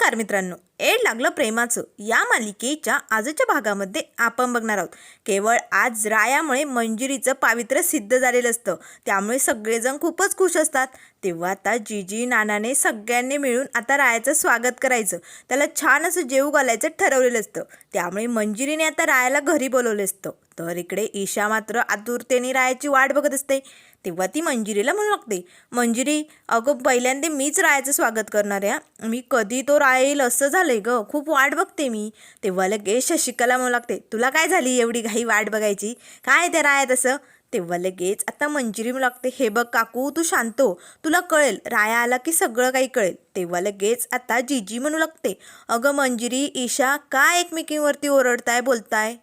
नमस्कार मित्रांनो. एड लागलं प्रेमाचं. या मालिकेच्या आजच्या भागामध्ये आपण बघणार आहोत. केवळ आज रायामुळे मंजिरीचं पावित्र्य सिद्ध झालेलं असतं. त्यामुळे सगळेजण खूपच खुश असतात. तेव्हा आता जीजी नानाने सगळ्यांनी मिळून आता रायाचं स्वागत करायचं. त्याला छान असं जेऊ घालायचं ठरवलेलं असतं. त्यामुळे मंजिरीने आता रायाला घरी बोलवलं असतं. तर इकडे ईशा मात्र आतुरतेने रायाची वाट बघत असते. तेव्हा ती मंजिरीला म्हणू लागते. मंजिरी अगं पहिल्यांदा मीच रायाचं स्वागत करणार आहे मी कधी तो राय येईल असं झालंय ग. खूप वाट बघते मी. तेव्हा लगेच शशिकला म्हणू लागते तुला काय झाली एवढी घाई वाट बघायची? काय ते राय तसं तेव्हा लगेच आता मंजिरी म्हणू लागते हे बघ काकू तू शांतो हो. तुला कळेल राया आला की सगळं काही कळेल. तेव्हा लगेच आता जीजी म्हणू लागते अगं मंजिरी ईशा का एकमेकींवरती ओरडताय बोलताय?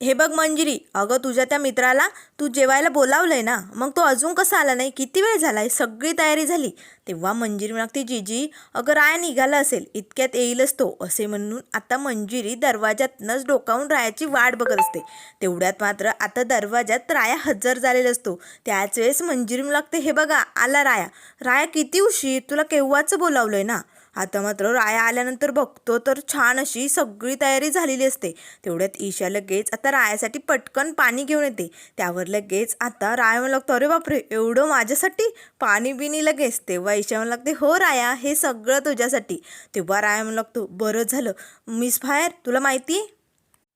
हे बघ मंजिरी अगं तुझ्या त्या मित्राला तू जेवायला बोलावलंय ना मग तो अजून कसा आला नाही? किती वेळ झालाय? सगळी तयारी झाली. तेव्हा मंजिरी म्हणते जीजी अगं राया निघाला असेल इतक्यात येईलच तो असे म्हणून आता मंजिरी दरवाजातनंच डोकावून रायाची वाट बघत असते. तेवढ्यात मात्र आता दरवाजात राया हजर झालेला असतो. त्याच वेळेस मंजिरी म्हणू लागते हे बघा आला राया. राया किती उशीर तुला केव्हाच बोलावलंय ना? आता मात्र राया आल्यानंतर बघतो तर छान अशी सगळी तयारी झालेली असते. तेवढ्यात ईशा लगेच आता रायासाठी पटकन पाणी घेऊन येते. त्यावर लगेच आता राया म्हणू लागतो अरे बापरे एवढं माझ्यासाठी? पाणी बिनी लगेच? तेव्हा ईशा म्हणू लागते हो राया हे सगळं तुझ्यासाठी. तेव्हा राया म्हणू लागतो बरं झालं मिस फायर तुला माहिती आहे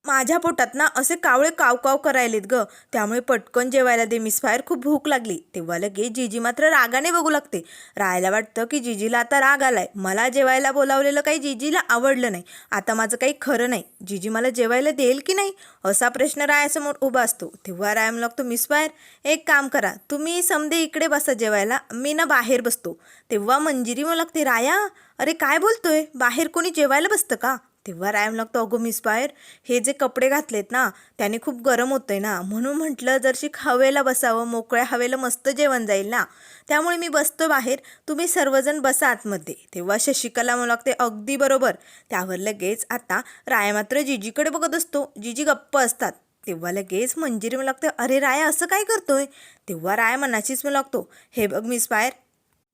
माझ्या पोटात ना असे कावळे काव काव करायलेत ग. त्यामुळे पटकन जेवायला दे मिस फायर. खूप भूक लागली. तेव्हा लगेच जीजी मात्र रागाने बघू लागते. राहायला वाटतं की जीजीला आता राग आलाय. मला जेवायला बोलावलेलं काही जीजीला आवडलं नाही. आता माझं काही खरं नाही. जीजी मला जेवायला देईल की नाही? असा प्रश्न रायासमोर उभा असतो. तेव्हा राय लागतो मिस फायर एक काम करा. तुम्ही समदे इकडे बसा जेवायला. मी ना बाहेर बसतो. तेव्हा मंजिरी मग लागते राया अरे काय बोलतोय? बाहेर कोणी जेवायला बसतं का? तेव्हा रायम लागतो अगो मिस बाहेर. हे जे कपडे घातलेत ना त्याने खूप गरम होतंय ना. म्हणून म्हटलं जरशी हवेला बसावं मोकळ्या हवेला मस्त जेवण जाईल ना. त्यामुळे मी बसतो बाहेर. तुम्ही सर्वजण बसा आतमध्ये. तेव्हा शशिकला म्हणू लागते अगदी बरोबर. त्यावर लगेच आता राय मात्र जिजीकडे बघत असतो. जिजी गप्प असतात. तेव्हा लगेच मंजिरी म्हणू लागते अरे राया असं काय करतोय? तेव्हा राया मनाचीच म्हणू लागतो हे बघ मिस बाहेर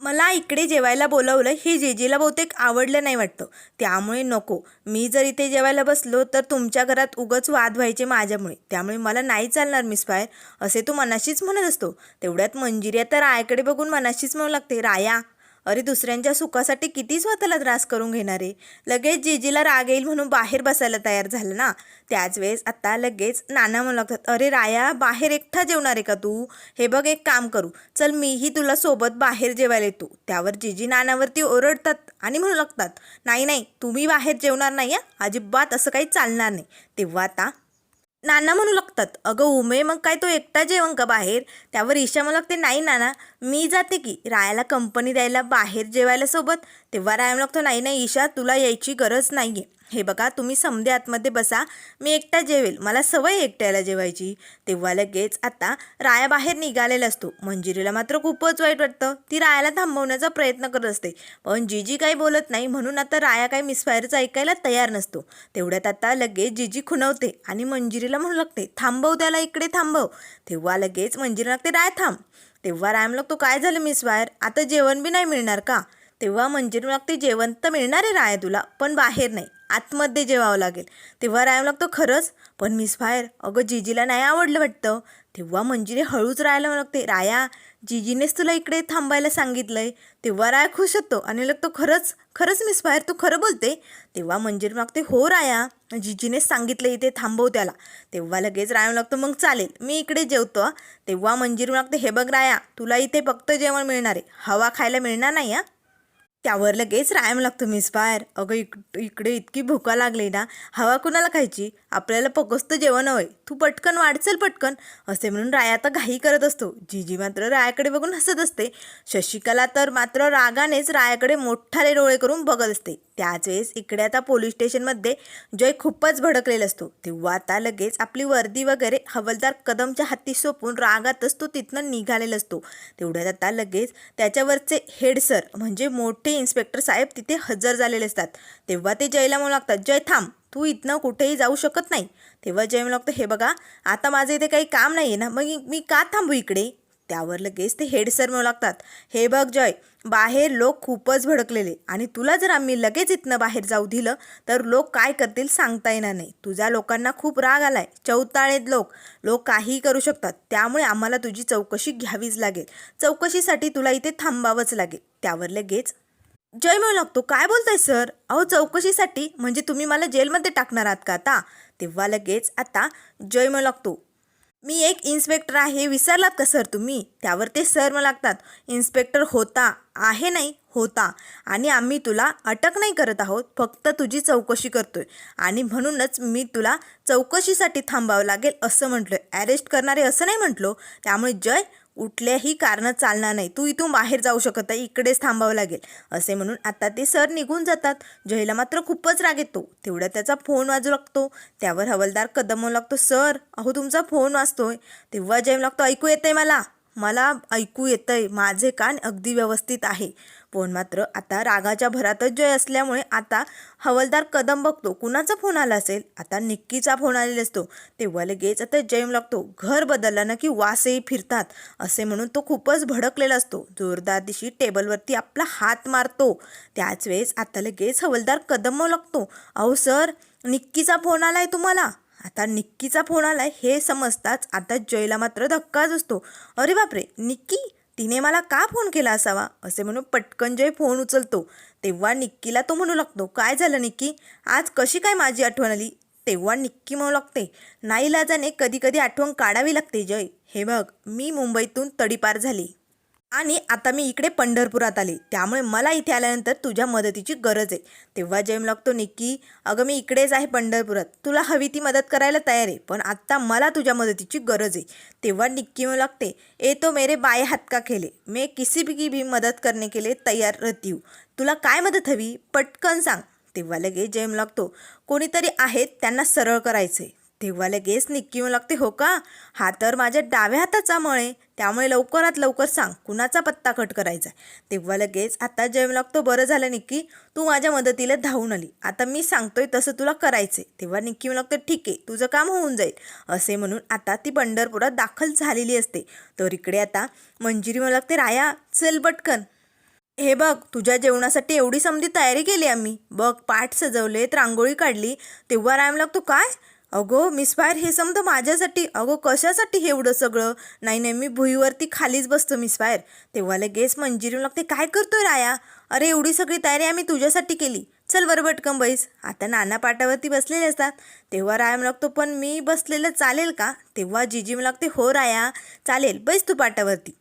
मला इकडे जेवायला बोलवलं हे जेजीला बहुतेक आवडलं नाही वाटतं. त्यामुळे नको. मी जर इथे जेवायला बसलो तर तुमच्या घरात उगच वाद व्हायचे माझ्यामुळे. त्यामुळे मला नाही चालणार मिस फायर असे तू मनाशीच म्हणत असतो. तेवढ्यात मंजिरी तर रायाकडे बघून मनाशीच म्हणू लागते. राया! अरे दुसऱ्यांच्या सुखासाठी किती स्वतःला त्रास करून घेणार? आहे लगेच जीजीला राग येईल म्हणून बाहेर बसायला तयार झालं ना? त्याच वेळेस आता लगेच नाना म्हणू लागतात अरे राया बाहेर एकटा जेवणार आहे का तू? हे बघ एक काम करू. चल मीही तुला सोबत बाहेर जेवायला येतो. त्यावर जीजी नानावरती ओरडतात आणि म्हणू लागतात नाही नाही तुम्ही बाहेर जेवणार नाही या अजिबात असं काही चालणार नाही. तेव्हा आता नाना म्हणू लागतात अगं उमे मग काय तो एकटा जेवण का बाहेर? त्यावर ईशा म्हणू लागते नाही नाना मी जाते की रायाला कंपनी द्यायला बाहेर जेवायला सोबत. तेव्हा राया म्हणू लागतो नाही नाही ईशा तुला यायची गरज नाही आहे हे बघा तुम्ही समधे आतमध्ये बसा. मी एकटा जेवेल. मला सवय एकट्याला जेवायची. तेव्हा लगेच आता राया बाहेर निघालेला असतो. मंजिरीला मात्र खूपच वाईट वाटतं. ती रायाला थांबवण्याचा प्रयत्न करत असते. पण जीजी काही बोलत नाही. म्हणून आता राया काही मिसफायरचं ऐकायला तयार नसतो. तेवढ्यात आता लगेच जीजी खुणवते आणि मंजिरीला म्हणू लागते थांबव त्याला इकडे थांबव. तेव्हा लगेच मंजिरी लागते राय थांब. तेव्हा राय लागतो काय झालं मिस फायर आता जेवण बी नाही मिळणार का? तेव्हा मंजिरी लागते जेवण तर मिळणार आहे राया तुला पण बाहेर नाही. आतमध्ये जेवावं लागेल. तेव्हा राहावं लागतो खरंच. पण मिस बाहेर अगं जीजीला नाही आवडलं वाटतं. तेव्हा मंजिरी हळूच राहायला लागते. राया जीजीनेच तुला इकडे थांबायला सांगितलं आहे तेव्हा राया खुश होतो. आणि लागतो खरंच खरंच मिस बाहेर तू खरं बोलते? तेव्हा मंजिरी मागते हो राया जीजीनेच सांगितलं इथे थांबव त्याला. तेव्हा लगेच राया लागतो मग चालेल मी इकडे जेवतो तेव्हा मंजिरी मागते हे बघ राया तुला इथे फक्त जेवण मिळणार आहे. हवा खायला मिळणार नाही हां? त्यावर लगेच रायम लागतो मिस फायर अगं इक इकडे इतकी भुका लागली ना. हवा कुणाला खायची? आपल्याला पकोस्त जेवण हवंय. तू पटकन वाढचल पटकन. असे म्हणून राया आता घाई करत असतो. जीजी मात्र रायाकडे बघून हसत असते. शशिकला तर मात्र रागानेच रायाकडे मोठाले डोळे करून बघत असते. त्याच वेळेस इकडे आता पोलीस स्टेशनमध्ये जय खूपच भडकलेला असतो. तेव्हा आता लगेच आपली वर्दी वगैरे हवलदार कदमच्या हाती सोपून रागातच तो तिथनं निघालेला असतो. तेवढ्यात आता लगेच त्याच्यावरचे हेड सर म्हणजे मोठे इन्स्पेक्टर साहेब तिथे हजर झालेले असतात. तेव्हा ते जयला म्हणू लागतात जय थांब तू इथनं कुठेही जाऊ शकत नाही. तेव्हा जय म्हणू लागतं हे बघा आता माझं इथे काही काम नाही आहे ना मग मी का थांबू इकडे? त्यावर लगेच ते हेड सर म्हणू लागतात हे बघ जय बाहेर लोक खूपच भडकलेले आणि तुला जर आम्ही लगेच इथनं बाहेर जाऊ दिलं तर लोक काय करतील सांगता येणार नाही. तुझ्या लोकांना खूप राग आलाय चौताळेत लोक लोक काहीही करू शकतात त्यामुळे आम्हाला तुझी चौकशी घ्यावीच लागेल. चौकशीसाठी तुला इथे थांबावंच लागेल. त्यावर लगेच जय मिळू लागतो. काय बोलताय सर? अहो चौकशीसाठी म्हणजे तुम्ही मला जेलमध्ये टाकणार आहात का आता? तेव्हा लगेच आता जय मिळू लागतो. मी एक इन्स्पेक्टर आहे विसरलात का सर तुम्ही? त्यावर ते सर मला लागतात. इन्स्पेक्टर होता आहे नाही होता. आणि आम्ही तुला अटक नाही करत आहोत फक्त तुझी चौकशी करतोय. आणि म्हणूनच मी तुला चौकशीसाठी थांबावं लागेल असं म्हटलं. अरेस्ट करणारे असं नाही म्हटलो. त्यामुळे जय कुठल्याही कारणं चालणार नाही. तू इथून बाहेर जाऊ शकत नाही. इकडेच थांबावं लागेल. असे म्हणून आता ते सर निघून जातात. जयला मात्र खूपच राग येतो. तेवढ्या त्याचा फोन वाजू लागतो. त्यावर हवालदार कदम होऊ लागतो सर अहो तुमचा फोन वाजतोय. तेव्हा जय लागतो ऐकू येतंय मला. मला ऐकू येतंय. माझे कान अगदी व्यवस्थित आहे. फोन मात्र आता रागाच्या भरातच जय असल्यामुळे आता हवलदार कदम बघतो. कुणाचा फोन आला असेल? आता निक्कीचा फोन आलेला असतो. तेव्हा लगेच आता जैम लागतो. घर बदलला ना की वासही फिरतात. असे म्हणून तो खूपच भडकलेला असतो. जोरदार दिशी टेबलवरती आपला हात मारतो. त्याच वेळेस आता लगेच हवलदार कदम लागतो. अहो सर निक्कीचा फोन आलाय तुम्हाला? आता निक्कीचा फोन आलाय हे समजताच आता जयला मात्र धक्काच असतो अरे बापरे निक्की? तिने मला का फोन केला असावा? असे म्हणून पटकन जय फोन उचलतो तेव्हा निक्कीला तो म्हणू लागतो काय झालं निक्की? आज कशी काय माझी आठवण आली? तेव्हा निक्की म्हणू लागते नाईलाजाने कधी कधी आठवण काढावी लागते जय. हे बघ मी मुंबईतून तडीपार झाली. आणि आता मी इकडे पंढरपुरात आले. त्यामुळे मला इथे आल्यानंतर तुझ्या मदतीची गरज आहे. तेव्हा जयम लागतो निक्की अगं मी इकडेच आहे पंढरपुरात. तुला हवी ती मदत करायला तयार आहे पण आत्ता मला तुझ्या मदतीची गरज आहे. तेव्हा निक्की म्हणू लागते ए तो मेरे बाय हात का खेले? मैं किसी भी की भी मदत करने के लिए तयार रहती हूँ. तुला काय मदत हवी? पटकन सांग. तेव्हा लगेच जयम लागतो कोणीतरी आहेत त्यांना सरळ करायचे तेव्हा लगेच निक्की म्हणू लागते हो का? हा तर माझ्या डाव्या हाताचा मळे त्यामुळे लवकरात लवकर सांग कुणाचा पत्ता कट करायचा. तेव्हा लगेच आता जेवण लागतो बरं झालं निक्की तू माझ्या मदतीला धावून आली. आता मी सांगतोय तसं तुला करायचंय. तेव्हा निक्की म्हणू लागतं ठीक आहे तुझं काम होऊन जाईल. असे म्हणून आता ती पंढरपुरात दाखल झालेली असते. तर इकडे आता मंजिरी म्हणू लागते राया चल पटकन. हे बघ तुझ्या जेवणासाठी एवढी समधी तयारी केली आम्ही. बघ पाठ सजवलेत रांगोळी काढली. तेव्हा राम लागतो काय? अगो मिस फायर हे समजा माझ्यासाठी. अगो कशासाठी हे एवढं सगळं? नाही नाही मी भुईवरती खालीच बसतो मिस फायर तेव्हा लगेच मंजिरी लागते काय करतोय राया? अरे एवढी सगळी तयारी आम्ही तुझ्यासाठी केली. चल बरं भटकम बैस. आता नाना पाटावरती बसलेले असतात. तेव्हा राया लागतो पण मी बसलेलं चालेल का? तेव्हा जिजी लागते हो राया चालेल. बैस तू पाटावरती.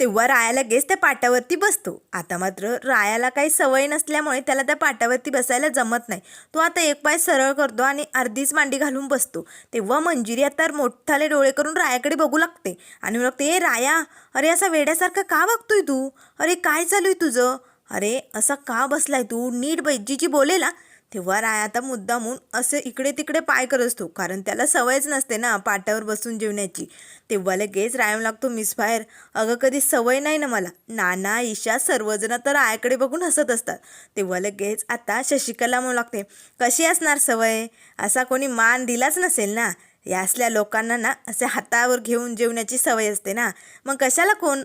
तेव्हा राया लगेच त्या पाटावरती बसतो. आता मात्र रायाला काही सवय नसल्यामुळे त्याला त्या पाटावरती बसायला जमत नाही. तो आता एक पाय सरळ करतो आणि अर्धीच मांडी घालून बसतो. तेव्हा मंजिरी आता मोठाले डोळे करून रायाकडे बघू लागते. आणि मग ते राया! अरे असा वेड्यासारखा का बघतोय तू? अरे काय चालू आहे तुझं? अरे असा का बसलाय तू? नीट बैजीची बोलेला तेव्हा राय आता मुद्दामून असे इकडे तिकडे पाय करत असतो. कारण त्याला सवयच नसते ना पाटावर बसून जेवण्याची. तेव्हा लगेच रायम लागतो मिस बाहेर अगं कधी सवय नाही ना मला. नाना ईशा सर्वजण तर रायाकडे बघून हसत असतात. तेव्हा लगेच आता शशिकला म्हणू लागते कशी असणार सवय? असा कोणी मान दिलाच नसेल ना. या असल्या लोकांना ना असे हातावर घेऊन जेवण्याची सवय असते ना. मग कशाला कोण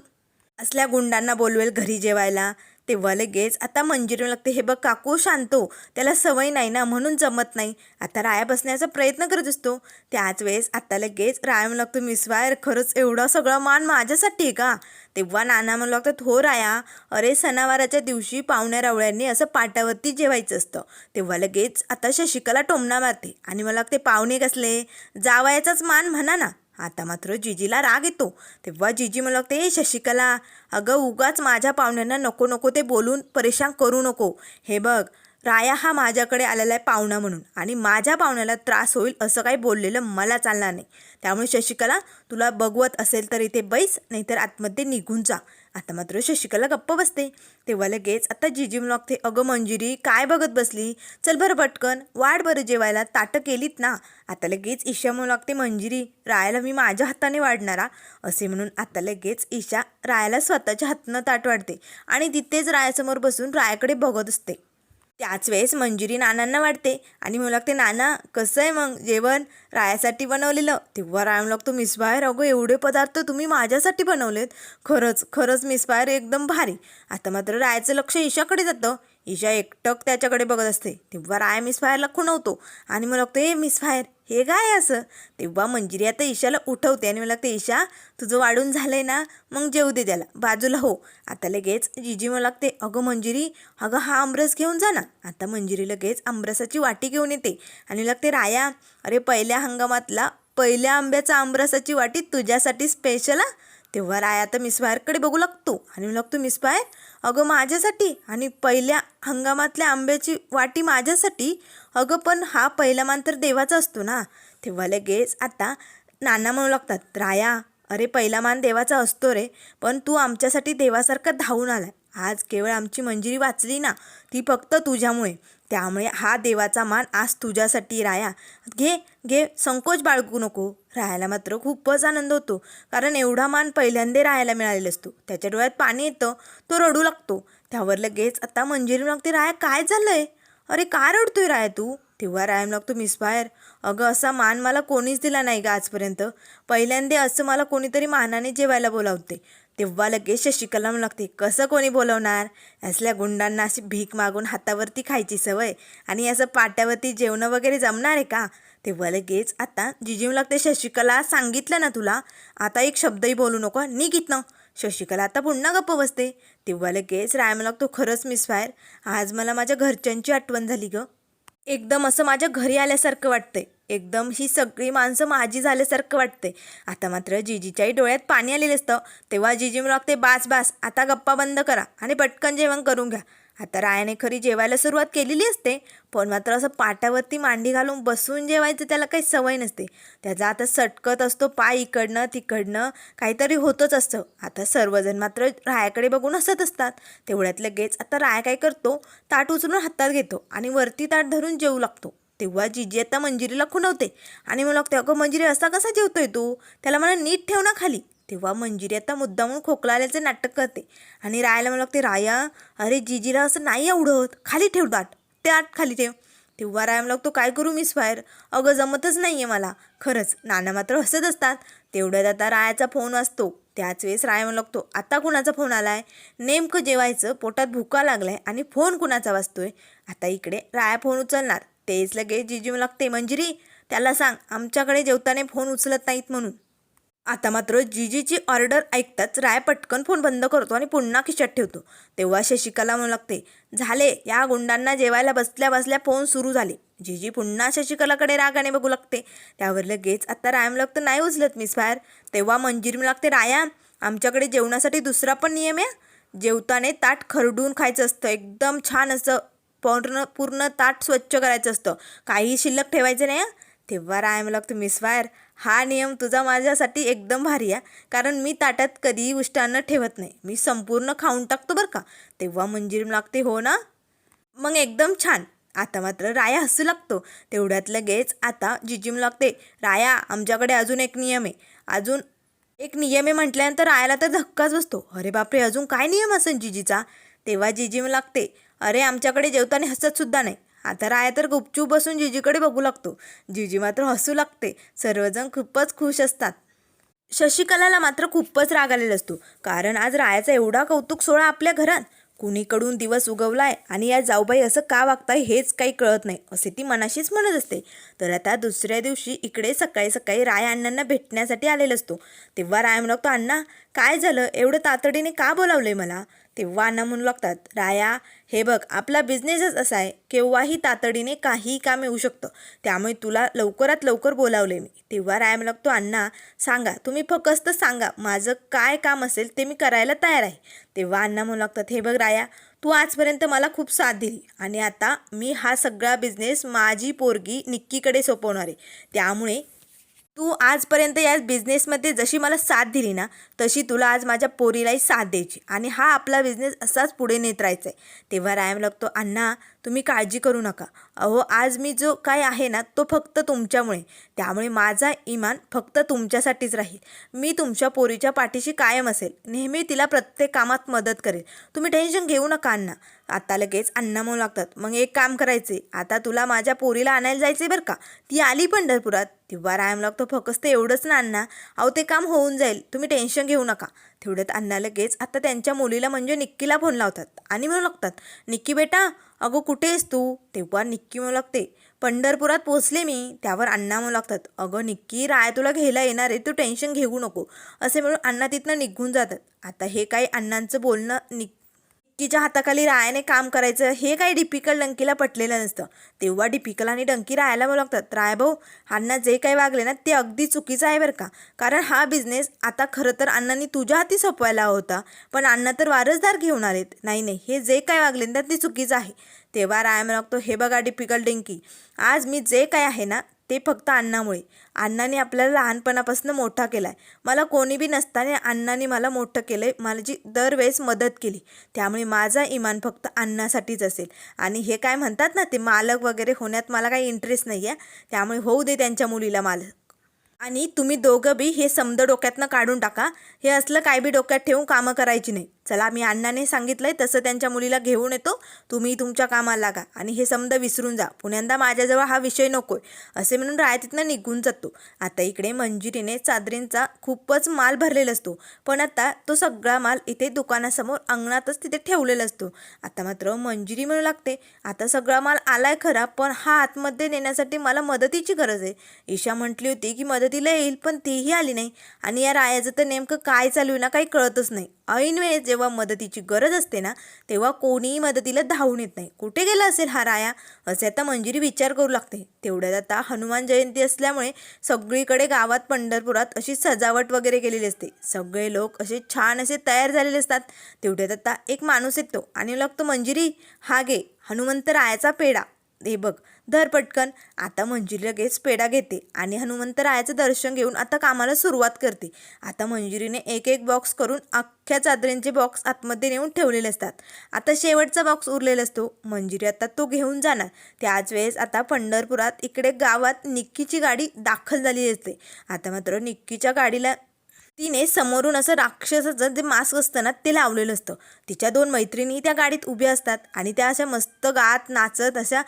असल्या गुंडांना बोलवेल घरी जेवायला? तेव्हा लगेच आता मंजिरी लागते हे बघ काकू शांतो हो, त्याला सवय नाही ना म्हणून जमत नाही. आता राया बसण्याचा प्रयत्न करत असतो. त्याच वेळेस आता लगेच राया म्हणू लागतो मिसवायर खरंच एवढा सगळा मान माझ्यासाठी आहे का? तेव्हा नाना म्हणू लागतात हो राया अरे सणावाराच्या दिवशी पाहुण्या रावळ्यांनी असं पाटावरती जेवायचं असतं. तेव्हा लगेच आता शशिकला टोमणा मारते आणि मला लागते पाहुणे कसले? जावायचाच मान म्हणा ना. आता मात्र जिजीला राग येतो. तेव्हा जिजी मला लागते हे शशिकला अगं उगाच माझ्या पाहुण्यांना नको नको ते बोलून परेशान करू नको. हे बघ राया हा माझ्याकडे आलेला आहे पाहुणा म्हणून आणि माझ्या पाहुण्याला त्रास होईल असं काही बोललेलं मला चालणार नाही. त्यामुळे शशिकला तुला बघवत असेल तर इथे बैस नाहीतर आतमध्ये निघून जा. आता मात्र शशिकला गप्प बसते. तेव्हा लगेच आता जिजी लागते. अगं मंजिरी काय बघत बसली? चल बरं पटकन. वाढ बरं जेवायला. ताटं केलीत ना. आता लगेच ईशा म्हणू लागते मंजिरी रायाला मी माझ्या हाताने वाढणारा. असे म्हणून आता लगेच ईशा रायाला स्वतःच्या हातनं ताट वाढते आणि तिथेच रायासमोर बसून रायाकडे बघत असते. त्याच वेळेस मंजिरी नानांना वाटते. आणि म्हणू लागते नाना कसं आहे मग जेवण? रायासाठी बनवलेलं? तेव्हा राय म्हणू लागतो मिस बाहेर अगं एवढे पदार्थ तुम्ही माझ्यासाठी बनवलेत. खरंच खरंच मिस बाहेर एकदम भारी. आता मात्र रायाचं लक्ष ईशाकडे जातं. ईशा एकटक त्याच्याकडे बघत असते. तेव्हा राय मिस फायरला खुणवतो. आणि मला लागतो ए मिस फायर हे काय असं? तेव्हा मंजिरी आता ईशाला उठवते आणि मला लागते ईशा तुझं वाढून झालंय ना मग जेऊ दे त्याला. बाजूला हो. आता लगेच जिजी मला लागते अगं मंजिरी अगं हा आमरस घेऊन जा ना. आता मंजिरी लगेच आमरसाची वाटी घेऊन येते. आणि लागते राया अरे पहिल्या हंगामातला पहिल्या आंब्याचा आमरसाची वाटी तुझ्यासाठी स्पेशल हा? तेव्हा राय आता मिस बाहेरकडे बघू लागतो. आणि लागतो मिस बाहेर अगं माझ्यासाठी. आणि पहिल्या हंगामातल्या आंब्याची वाटी माझ्यासाठी. अगं पण हा पहिला मान तर देवाचा असतो ना. तेव्हा लगेच आता नाना म्हणू लागतात राया अरे पहिला मान देवाचा असतो रे पण तू आमच्यासाठी देवासारखा धावून आलाय. आज केवळ आमची मंजिरी वाचली ना ती फक्त तुझ्यामुळे. त्यामुळे हा देवाचा मान आज तुझ्यासाठी राया. घे घे संकोच बाळगू नको. राहायला मात्र खूपच आनंद होतो. कारण एवढा मान पहिल्यांदा राहायला मिळालेला असतो त्याच्या डोळ्यात पाणी येतं तो रडू लागतो. त्यावर लगेच आता मंजिरी लागते. राया काय झालंय? अरे काय रडतोय राया तू? तेव्हा रायम लागतो मिस बाहेर अगं असा मान मला कोणीच दिला नाही का आजपर्यंत. पहिल्यांदा असं मला कोणीतरी मानाने जेवायला बोलावते. तेव्हा लगेच शशिकला म्हणू लागते कसं कोणी बोलवणार? असल्या गुंडांना अशी भीक मागून हातावरती खायची सवय आणि असं पाट्यावरती जेवणं वगैरे जमणार आहे का? तेव्हा लगेच आता जिजी लागते शशिकला सांगितलं ना तुला? आता एक शब्दही बोलू नको निघित ना शशिकला आता पुन्हा गप्प बसते. तेव्हा लगेच राय मला लागतो खरंच मिस फायर आज मला माझ्या घरच्यांची आठवण झाली गं. एकदम असं माझ्या घरी आल्यासारखं वाटतंय. एकदम ही सगळी माणसं माझी झाल्यासारखं वाटते आता मात्र जिजीच्याही डोळ्यात पाणी आलेलं असतं. तेव्हा जिजी म्हणू लागते बास बास आता गप्पा बंद करा आणि पटकन जेवण करून घ्या. आता रायाने खरी जेवायला सुरुवात केलेली असते पण मात्र असं पाटावरती मांडी घालून बसून जेवायचं त्याला काही सवय नसते. त्याचा आता सटकत असतो पाय इकडनं तिकडनं काहीतरी होतच असतं. आता सर्वजण मात्र रायाकडे बघून हसत असतात. तेवढ्यात लगेच आता राया काय करतो ताट उचलून हातात घेतो आणि वरती ताट धरून जेवू लागतो. तेव्हा जिजी आता मंजिरीला खुणवते आणि मग लागते अगं मंजिरी असा कसा जेवतोय तू? त्याला मला नीट ठेव ना खाली. तेव्हा मंजिरी आता मुद्दामून खोकलाल्याचे नाटक करते. आणि रायाला मला लागते राया अरे जिजीला असं नाही आवडत. खाली ठेव ते आट खाली ठेव. तेव्हा राया मला लागतो काय करू मिस बाहेर अगं जमतच नाही आहे मला. खरंच नाना मात्र हसत असतात. तेवढ्यात आता रायाचा फोन असतो त्याच वेळेस राय म्हणू लागतो आता कुणाचा फोन आलाय? नेमकं जेवायचं पोटात भुका लागलाय आणि फोन कुणाचा वाजतोय? आता इकडे राया फोन उचलणार. तेच लगेच जिजी म्हणू लागते मंजिरी त्याला सांग आमच्याकडे जेवताना फोन उचलत नाहीत म्हणून. आता मात्र जीजीची ऑर्डर ऐकताच राय पटकन फोन बंद करतो आणि पुन्हा खिशात ठेवतो. तेव्हा शशिकला म्हणू लागते झाले या गुंडांना जेवायला बसल्या बसल्या फोन सुरू झाले. जीजी पुन्हा शशिकलाकडे रागाने बघू लागते. त्यावर लगेच आता रायम लागतं नाही उचलत मिस बाहेर तेव्हा मंजिरी म्हणू लागते राया आमच्याकडे जेवणासाठी दुसरा पण नियम आहे. जेवताने ताट खरडून खायचं असतं. एकदम छान असं पूर्ण पूर्ण ताट स्वच्छ करायचं असतं. काही शिल्लक ठेवायचं नाही तेव्हा राय मला लागतं मिस फायर हा नियम तुझा माझ्यासाठी एकदम भारी आहे. कारण मी ताटात कधीही उष्टानं ठेवत नाही. मी संपूर्ण खाऊन टाकतो बरं का? तेव्हा मंजिरी लागते हो ना? मग एकदम छान. आता मात्र राया हसू लागतो. तेवढ्यात लगेच आता जिजिम लागते. राया आमच्याकडे अजून एक नियम आहे. अजून एक नियम आहे म्हटल्यानंतर रायाला तर धक्काच बसतो. अरे बापरे अजून काय नियम असेल जिजीचा? तेव्हा जिजिम लागते. अरे आमच्याकडे जेवताना हसतसुद्धा नाही. आता राया तर गुपचूप बसून जिजीकडे बघू लागतो. जिजी मात्र हसू लागते. सर्वजण खूपच खुश असतात. शशिकलाला मात्र खूपच राग आलेला असतो. कारण आज रायाचा एवढा कौतुक सोहळा आपल्या घरात. कुणीकडून दिवस उगवलाय आणि या जाऊबाई असं का वागताय हेच काही कळत नाही असे ती मनाशीच म्हणत असते. तर आता दुसऱ्या दिवशी इकडे सकाळी सकाळी राय अण्णांना भेटण्यासाठी आलेला असतो. तेव्हा राय म्हणतो अण्णा काय झालं? एवढं तातडीने का बोलावलं आहे मला? तेव्हा अण्णा म्हणू लागतात राया हे बघ आपला बिझनेसच असा आहे. केव्हाही तातडीने काहीही काम येऊ शकतं. त्यामुळे तुला लवकरात लवकर बोलावले मी. तेव्हा राया म्हणू लागतो अण्णा सांगा. तुम्ही फक्त सांगा माझं काय काम असेल ते मी करायला तयार आहे. तेव्हा अण्णा म्हणू लागतात हे बघ राया तू आजपर्यंत मला खूप साथ दिली आणि आता मी हा सगळा बिझनेस माझी पोरगी निक्कीकडे सोपवणार आहे. त्यामुळे तू आजपर्यंत या बिझनेसमध्ये जशी मला साथ दिली ना तशी तुला आज माझ्या पोरीलाही साथ द्यायची. आणि हा आपला बिझनेस असाच पुढे नेत राहायचा आहे तेव्हा रायम लागतो अण्णा तुम्ही काळजी करू नका. अहो आज मी जो काय आहे ना तो फक्त तुमच्यामुळे. त्यामुळे माझा इमान फक्त तुमच्यासाठीच राहील. मी तुमच्या पोरीच्या पाठीशी कायम असेल. नेहमी तिला प्रत्येक कामात मदत करेल. तुम्ही टेन्शन घेऊ नका अण्णा. आता लगेच अण्णा म्हणू लागतात मग एक काम करायचे आता तुला माझ्या पोरीला आणायला जायचे बरं का? ती आली पंढरपुरात तेव्हा रायम लागतो फकस्त एवढंच ना अण्णा. अहो ते काम होऊन जाईल. तुम्ही टेन्शन घेऊ नका. तेवढ्यात अण्णा लगेच आता त्यांच्या मुलीला म्हणजे निक्कीला फोन लावतात आणि म्हणू लागतात निक्की बेटा अगो कुठे आहेस तू? तेव्हा निक्की म्हणू लागते. पंढरपुरात पोचले मी त्यावर अण्णा म्हणू लागतात. अगं निक्की राय तुला घ्यायला येणार आहे तू टेन्शन घेऊ नको. असे म्हणून अण्णा तिथनं निघून जातात. आता हे काही अण्णांचं बोलणं निक तिच्या हाताखाली रायाने काम करायचं हे काही डिपिकल डंकीला पटलेलं नसतं. तेव्हा डिपिकल आणि डंकी रायाला बोलू लागतात. राय भाऊ अण्णा जे काही वागले ना ते अगदी चुकीचं आहे बरं का? कारण हा बिझनेस आता खरं तर अण्णांनी तुझ्या हाती सोपवायला होता पण अण्णा तर वारसदार घेऊन आलेत. नाही नाही हे जे काय वागले ना ते चुकीचं आहे. तेव्हा राय म्हणतो हे बघा डिपिकल डिंकी आज मी जे काय आहे ना ते फक्त अण्णामुळे. अण्णाने आपल्याला लहानपणापासून मोठा केला आहे मला कोणी बी नसताना अण्णाने मला मोठं केलं आहे माझी दरवेळेस मदत केली. त्यामुळे माझा इमान फक्त अण्णासाठीच असेल. आणि हे काय म्हणतात ना ते मालक वगैरे होण्यात मला काही इंटरेस्ट नाही आहे त्यामुळे होऊ दे त्यांच्या मुलीला मालक. आणि तुम्ही दोघं बी हे समद डोक्यातनं काढून टाका. हे असलं काय बी डोक्यात ठेवून कामं करायची नाही. चला मी अण्णाने सांगितलंय तसं त्यांच्या मुलीला घेऊन येतो. तुम्ही तुमच्या कामाला लागा. आणि हे समद विसरून जा. पुण्यांदा माझ्याजवळ हा विषय नकोय. असे म्हणून राय तिथनं निघून जातो. आता इकडे मंजिरीने चादरींचा खूपच माल भरलेला असतो. पण आता तो सगळा माल इथे दुकानासमोर अंगणातच तिथे ठेवलेला असतो. आता मात्र मंजिरी म्हणू लागते. आता सगळा माल आलाय खरा पण हा आतमध्ये नेण्यासाठी मला मदतीची गरज आहे. ईशा म्हटली होती की मदतीला येईल पण तीही आली नाही. आणि या रायाचं तर नेमकं काय चालू आहे ना काही कळतच नाही. ऐन वेळेस जेव्हा मदतीची गरज असते ना तेव्हा कोणीही मदतीला धावून येत नाही. कुठे गेला असेल हा राया? असे आता मंजिरी विचार करू लागते. तेवढ्यात आता हनुमान जयंती असल्यामुळे सगळीकडे गावात पंढरपुरात अशी सजावट वगैरे केलेली असते. सगळे लोक असे छान असे तयार झालेले असतात. तेवढ्यात आता एक माणूस येतो आणि लागतो मंजिरी हा घे. हनुमंत रायाचा पेढा. हे बघ धर पटकन. आता मंजिरी लगेच पेढा घेते आणि हनुमंतरायाचं दर्शन घेऊन आता कामाला सुरुवात करते. आता मंजिरीने एक एक बॉक्स करून अख्ख्या चादरींचे बॉक्स आतमध्ये नेऊन ठेवलेले असतात. आता शेवटचा बॉक्स उरलेला असतो. मंजिरी आता तो घेऊन जाणार. त्याच वेळेस आता पंढरपुरात इकडे गावात निक्कीची गाडी दाखल झालेली असते. आता मात्र निक्कीच्या गाडीला तिने समोरून असं राक्षसाचं जे मास्क असतं ना ते लावलेलं असतं. तिच्या दोन मैत्रिणी त्या गाडीत उभ्या असतात आणि त्या अशा मस्त गात नाचत अशा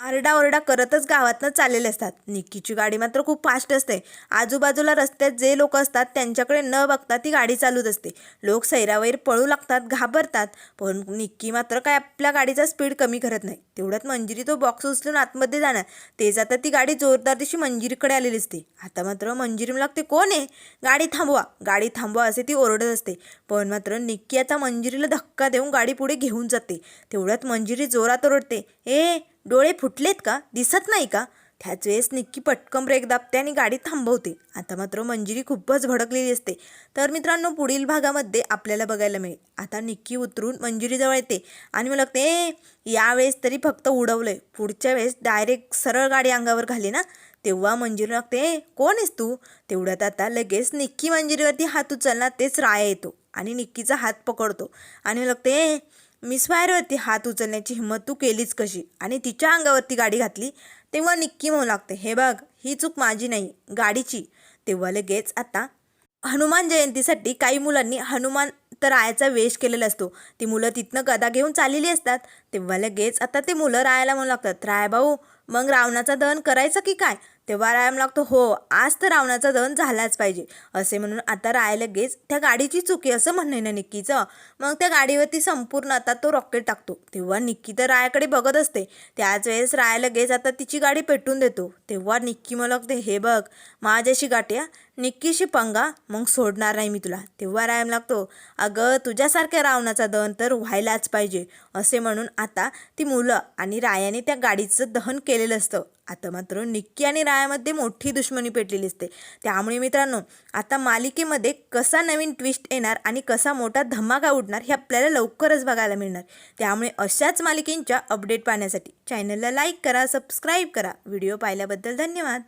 आरडाओरडा करतच गावातनं चाललेले असतात. निक्कीची गाडी मात्र खूप फास्ट असते. आजूबाजूला रस्त्यात जे लोक असतात त्यांच्याकडे न बघता ती गाडी चालूच असते. लोक सैरावैर पळू लागतात घाबरतात पण निक्की मात्र काय आपल्या गाडीचा स्पीड कमी करत नाही. तेवढ्यात मंजिरी तो बॉक्स उचलून आतमध्ये जाणार. तेच आता ती गाडी जोरदार दिवशी मंजिरीकडे आलेली असते. आता मात्र मंजिरी लागते कोण आहे? गाडी थांबवा. गाडी थांबवा असे ती ओरडत असते. पण मात्र निक्की आता मंजिरीला धक्का देऊन गाडी पुढे घेऊन जाते. तेवढ्यात मंजिरी जोरात ओरडते ए डोळे फुटलेत का? दिसत नाही का? त्याच वेळेस निक्की पटकन ब्रेक दाबते आणि गाडी थांबवते. आता मात्र मंजिरी खूपच भडकलेली असते. तर मित्रांनो पुढील भागामध्ये आपल्याला बघायला मिळेल. आता निक्की उतरून मंजिरीजवळ येते आणि मला लागते यावेळेस तरी फक्त उडवलंय. पुढच्या वेळेस डायरेक्ट सरळ गाडी अंगावर घाली ना. तेव्हा मंजिरी लागते कोण आहेस तू? तेवढ्यात आता लगेच निक्की मंजिरीवरती हात उचलणार तेच राया येतो आणि निक्कीचा हात पकडतो. आणि लागते मिस फायरवरती हात उचलण्याची हिंमत तू केलीच कशी? आणि तिच्या अंगावरती गाडी घातली तेव्हा निक्की म्हणू लागते हे बघ ही चूक माझी नाही गाडीची. तेव्हा लगेच आता हनुमान जयंतीसाठी काही मुलांनी हनुमान तर रायाचा वेश केलेला असतो. ती मुलं तिथनं गदा घेऊन चाललेली असतात. तेव्हा लगेच आता ते मुलं रायाला म्हणू लागतात राय भाऊ मग रावणाचा दहन करायचं की काय? तेव्हा राय म्हणू लागतो हो आज तर रावणाचा दहन झालाच पाहिजे. असे म्हणून आता राय लगेच त्या गाडीची चुकी असं म्हणणे ना निक्कीचं. मग त्या गाडीवरती संपूर्ण आता तो रॉकेट टाकतो. तेव्हा निक्की तर रायाकडे बघत असते. त्याच वेळेस राय लगेच आता तिची गाडी पेटून देतो. तेव्हा निक्की मला लागते हे बघ माझ्याशी गाठ्या. निक्कीशी पंगा मग सोडणार नाही मी तुला. तेव्हा रायम लागतो अगं तुझ्यासारख्या रावणाचा दहन तर व्हायलाच पाहिजे असे म्हणून आता ती मुलं आणि रायाने त्या गाडीचं दहन केलेलं असतं. आता मात्र निक्की आणि रायामध्ये मोठी दुश्मनी पेटलेली असते. त्यामुळे मित्रांनो आता मालिकेमध्ये कसा नवीन ट्विस्ट येणार आणि कसा मोठा धमाका उडणार हे आपल्याला लवकरच बघायला मिळणार. त्यामुळे अशाच मालिकेंच्या अपडेट पाहण्यासाठी चॅनलला लाईक करा सबस्क्राईब करा. व्हिडिओ पाहिल्याबद्दल धन्यवाद.